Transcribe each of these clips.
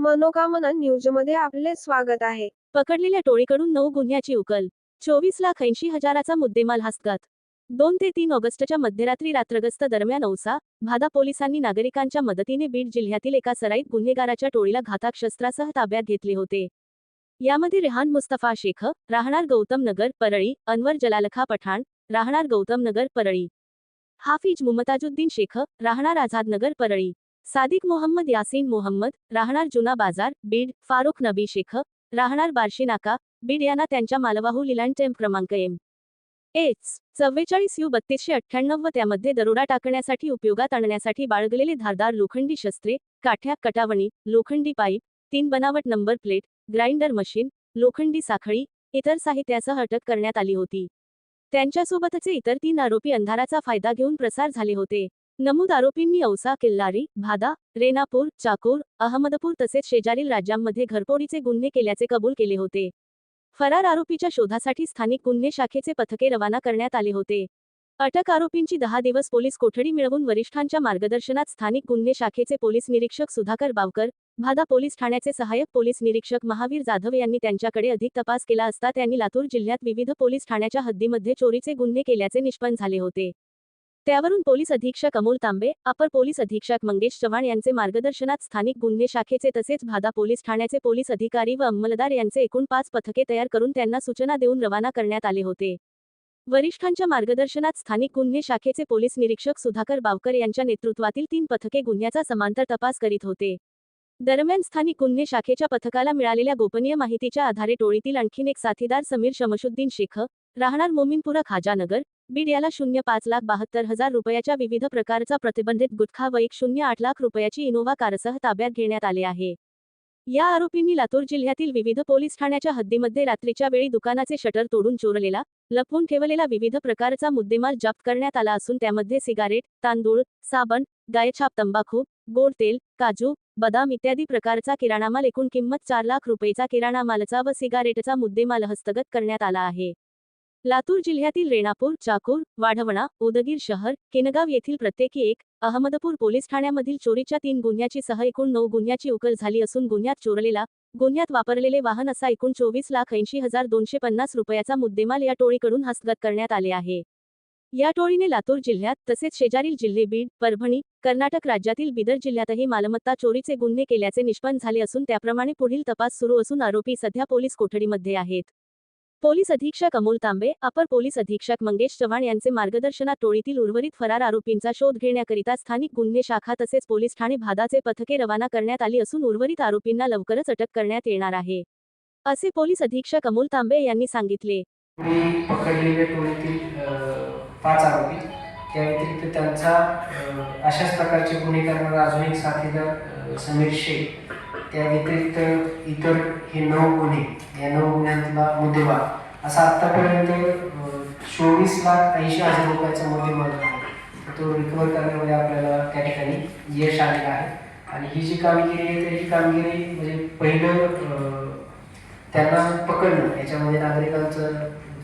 मनोकामना न्यूजमध्ये आपले स्वागत आहे. पकडलेल्या टोळीकडून नऊ गुन्ह्याची उकल. चोवीस लाख ऐंशी हजाराचा मुद्देमाल हस्तगत दोन ते तीन ऑगस्टच्या मध्यरात्री रात्रगस्त दरम्यान औसा भादा पोलिसांनी नागरिकांच्या मदतीने बीड जिल्ह्यातील एका सराईत गुन्हेगाराच्या टोळीला घातक शस्त्रासह ताब्यात घेतले होते. यामध्ये रेहान मुस्तफा शेख राहणार गौतम नगर परळी अनवर जलालखा पठाण राहणार गौतम नगर परळी. हाफिज मुमताजुद्दीन शेख राहणार आझाद नगर परळी. सादिक मोहम्मद यासीन मोहम्मद राहणार जुना बाजार बीड फारुख नबी शेख राहणार बार्शी नाका बीड यांना त्यांच्या मालवाहू लिलांड टेम्प क्रमांक एम. एच. चव्वेचाळीस यू बत्तीसशे अठ्ठ्याण्णव व त्यामध्ये दरोडा टाकण्यासाठी उपयोगात आणण्यासाठी बाळगलेले धारदार लोखंडी शस्त्रे काठ्या कटावणी लोखंडी पाईप तीन बनावट नंबर प्लेट ग्राइंडर मशीन लोखंडी साखळी इतर साहित्यासह अटक करण्यात आली होती. त्यांच्यासोबतचे इतर तीन आरोपी अंधाराचा फायदा घेऊन प्रसार झाले होते. नमूद आरोपींनी औसा किल्लारी भादा रेनापूर चाकूर अहमदपूर तसेच शेजारील राज्यांमध्ये घरपोडीचे गुन्हे केल्याचे कबूल केले होते. फरार आरोपीच्या शोधासाठी स्थानिक गुन्हे शाखेचे पथके रवाना करण्यात आले होते. अटक आरोपींची दहा दिवस पोलीस कोठडी मिळवून वरिष्ठांच्या मार्गदर्शनात स्थानिक गुन्हे शाखेचे पोलीस निरीक्षक सुधाकर बावकर भादा पोलीस ठाण्याचे सहाय्यक पोलीस निरीक्षक महावीर जाधव यांनी त्यांच्याकडे अधिक तपास केला असता त्यांनी लातूर जिल्ह्यात विविध पोलीस ठाण्याच्या हद्दीमध्ये चोरीचे गुन्हे केल्याचे निष्पन्न झाले होते. त्यावरून पोलीस अधीक्षक अमोल तांबे अपर पोलीस अधीक्षक मंगेश चव्हाण यांचे मार्गदर्शनात स्थानिक गुन्हे शाखेचे तसेच भादा पोलीस ठाण्याचे पोलीस अधिकारी व अंमलदार यांचे एकूण पाच पथके तयार करून त्यांना सूचना देऊन रवाना करण्यात आले होते. वरिष्ठांच्या मार्गदर्शनात स्थानिक गुन्हे शाखेचे पोलीस निरीक्षक सुधाकर बावकर यांच्या नेतृत्वातील तीन पथके गुन्ह्याचा समांतर तपास करीत होते. दरम्यान स्थानिक गुन्हे शाखेच्या पथकाला मिळालेल्या गोपनीय माहितीच्या आधारे टोळीतील आणखीन एक साथीदार समीर शमशुद्दीन शेख राहणार मोमिनपुरा खाजानगर बीड याला शून्य पाच लाख बहात्तर हजार रुपयाच्या विविध प्रकारचा प्रतिबंधित गुटखा व एक शून्य आठ लाख रुपयाची इनोव्हा कारसह ताब्यात घेण्यात आले आहे. या आरोपींनी लातूर जिल्ह्यातील विविध पोलीस ठाण्याच्या हद्दीमध्ये रात्रीच्या वेळी दुकानाचे शटर तोडून चोरलेला लपवून ठेवलेला विविध प्रकारचा मुद्देमाल जप्त करण्यात आला असून त्यामध्ये सिगारेट तांदूळ साबण गायछाप तंबाखू गोड तेल काजू बदाम इत्यादी प्रकारचा किराणा माल एकूण किंमत चार लाख रुपयेचा किराणा मालचा व सिगारेटचा मुद्देमाल हस्तगत करण्यात आला आहे. लातूर जिल्ह्यातील रेणापूर चाकूर वाढवणा उदगीर शहर केनगाव येथील प्रत्येकी एक अहमदपूर पोलीस ठाण्यामधील चोरीच्या तीन गुन्ह्याची सह एकूण नऊ गुन्ह्याची उकल झाली असून गुन्ह्यात चोरलेला गुन्ह्यात वापरलेले वाहन असा एकूण चोवीस लाख ऐंशी हजार दोनशे पन्नास रुपयाचा मुद्देमाल या टोळीकडून हस्तगत करण्यात आले आहे. या टोळीने लातूर जिल्ह्यात तसेच शेजारील जिल्हे बीड परभणी कर्नाटक राज्यातील बिदर जिल्ह्यातही मालमत्ता चोरीचे गुन्हे केल्याचे निष्पन्न झाले असून त्याप्रमाणे पुढील तपास सुरू असून आरोपी सध्या पोलीस कोठडीमध्ये आहेत. पोलीस अधीक्षक अमोल तांबे अपर पोलीस अधीक्षक मंगेश चव्हाण यांचे मार्गदर्शनात टोळीतील उर्वरित फरार आरोपींचा शोध घेण्याकरिता स्थानिक गुन्हे शाखा तसेच पोलीस ठाणे भादाचे पथके रवाना करण्यात आली असून उर्वरित आरोपींना लवकरच अटक करण्यात येणार आहे. असे पोलीस अधीक्षक अमोल तांबे यांनी सांगितले. टोळीतील पाच आरोपी. त्या व्यतिरिक्त त्यांचा अशाच प्रकारचे गुन्हे करणारा अजून एक साथीदार समीर शेख. त्या व्यतिरिक्त इतर हे नऊ गुन्हे या नऊ गुन्ह्यांतला मुद्देमाल. असा आत्तापर्यंत चोवीस लाख ऐंशी हजार रुपयाचा मुद्देमाल आहे. तो रिकवर करण्यामध्ये आपल्याला त्या ठिकाणी यश आलेलं आहे. आणि ही जी कामगिरी आहे तर ही कामगिरी म्हणजे पहिलं त्यांना पकडणं याच्यामध्ये नागरिकांचा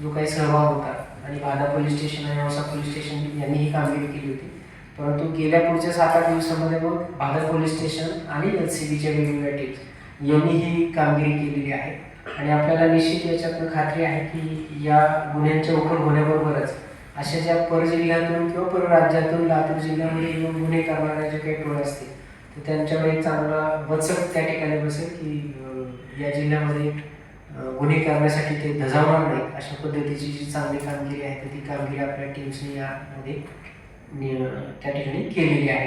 जो काही सहभाग होता आणि भादा पोलीस स्टेशन आणि औसा पोलीस स्टेशन यांनी ही कामगिरी केली होती. परंतु गेल्या पुढच्या सात आठ दिवसामध्ये मग भादा पोलीस स्टेशन आणि एल सी बीच्या वेगवेगळ्या टीम्स यांनी ही कामगिरी केलेली आहे. आणि आपल्याला निश्चित याच्यातनं खात्री आहे की या गुन्ह्यांच्या उकल होण्याबरोबरच अशा ज्या परजिल्ह्यातून किंवा परराज्यातून लातूर जिल्ह्यामध्ये येऊन गुन्हे करणाऱ्या जे काही टोळ असतील तर त्यांच्यावर एक चांगला वचक त्या ठिकाणी बसेल की या जिल्ह्यामध्ये गुन्हे करण्यासाठी ते धजावणार नाहीत अशा पद्धतीची जी चांगली कामगिरी आहे तर ती कामगिरी आपल्या टीम्सनी यामध्ये त्या ठिकाणी केलेली आहे.